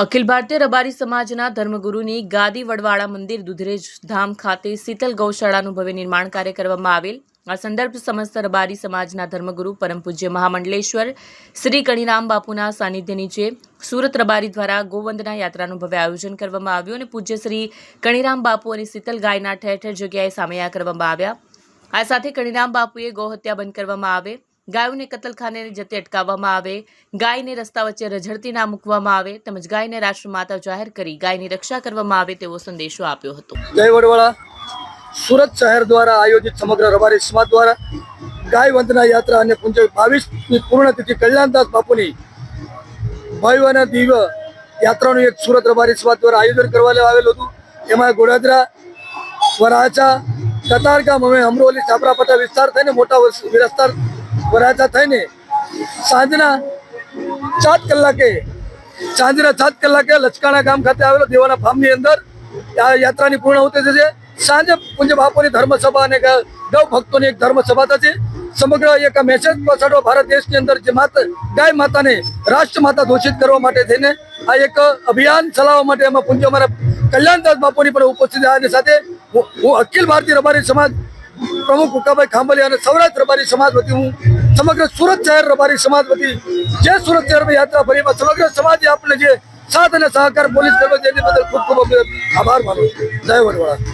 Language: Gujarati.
અખિલ ભારતીય રબારી સમાજના ધર્મગુરુની ગાદી વડવાળા મંદિર દુધરેજ ધામ ખાતે શીતલ ગૌશાળાનું ભવ્ય નિર્માણ કાર્ય કરવામાં આવેલ. આ સંદર્ભ સમસ્ત રબારી સમાજના ધર્મગુરુ પરમ પૂજ્ય મહામંડલેશ્વર શ્રી કણીરામ બાપુના સાનિધ્ય નીચે સુરત રબારી દ્વારા ગોવંદના યાત્રાનું ભવ્ય આયોજન કરવામાં આવ્યું અને પૂજ્ય શ્રી કણીરામ બાપુ અને શીતલ ગાયના ઠેર ઠેર જગ્યાએ સામયા કરવામાં આવ્યા. આ સાથે કણીરામ બાપુએ ગૌહત્યા બંધ કરવામાં આવે. ગાયોને કતલખાને જતે અટકાવવામાં આવે, ગાયને રસ્તા વચ્ચે રઝળતી ના મૂકવામાં આવે તેમજ ગાયને રાષ્ટ્રમાતા જાહેર કરી ગાયની રક્ષા કરવામાં આવે તેવો સંદેશો આપ્યો હતો. જય વડવાળા. સુરત શહેર દ્વારા આયોજિત સમગ્ર રબારી સમાજ દ્વારા ગાય વંદના યાત્રા અને પૂંજ બાવીસની પૂર્ણતિથિ કલ્યાણદાસ બાપુની ભવ્ય અને દિવ્ય યાત્રાનું એક સુરત રબારી સમાજ દ્વારા આયોજન કરવામાં આવેલું હતું. એમાં ગોડાદરા, વરાછા કતારગામ અમે અમરોલી છાપરાપટ્ટા વિસ્તાર થઈને મોટા વસ- વિસ્તાર વરાછા થઈને સાંજના સાત કલાકે, સાંજના સાત કલાકે લચકાણા ગામ ખાતે આવેલો દેવાના ફાર્મની અંદર આ યાત્રાની પૂર્ણાહુતિ થશે. સાંજે પૂજ્ય બાપુની ધર્મસભા અને ગ- ભક્તોની એક ધર્મસભા થશે. સમગ્ર એક મેસેજ પછાડો ભારત દેશની અંદર જે માતા ગાય માતાને રાષ્ટ્ર માતા ઘોષિત કરવા માટે થઈને આ એક અભિયાન ચલાવવા માટે એમાં પૂજ્ય અમારા કલ્યાણદાસ બાપુની પણ ઉપસ્થિત સાથે હું અખિલ ભારતીય રબારી સમાજ પ્રમુખ ઉકાભાઈ ખાંભલિયા અને સૌરાષ્ટ્ર રબારી સમાજ વતી હું સમગ્ર સુરત શહેર રબારી સમાજ વતી જે સુરત શહેરમાં યાત્રા ફરીમાં સમગ્ર સમાજે આપણે જે સાથ અને સહકાર પોલીસ કર્મચારી બદલ ખૂબ ખૂબ આભાર માનું જય વડવાળા.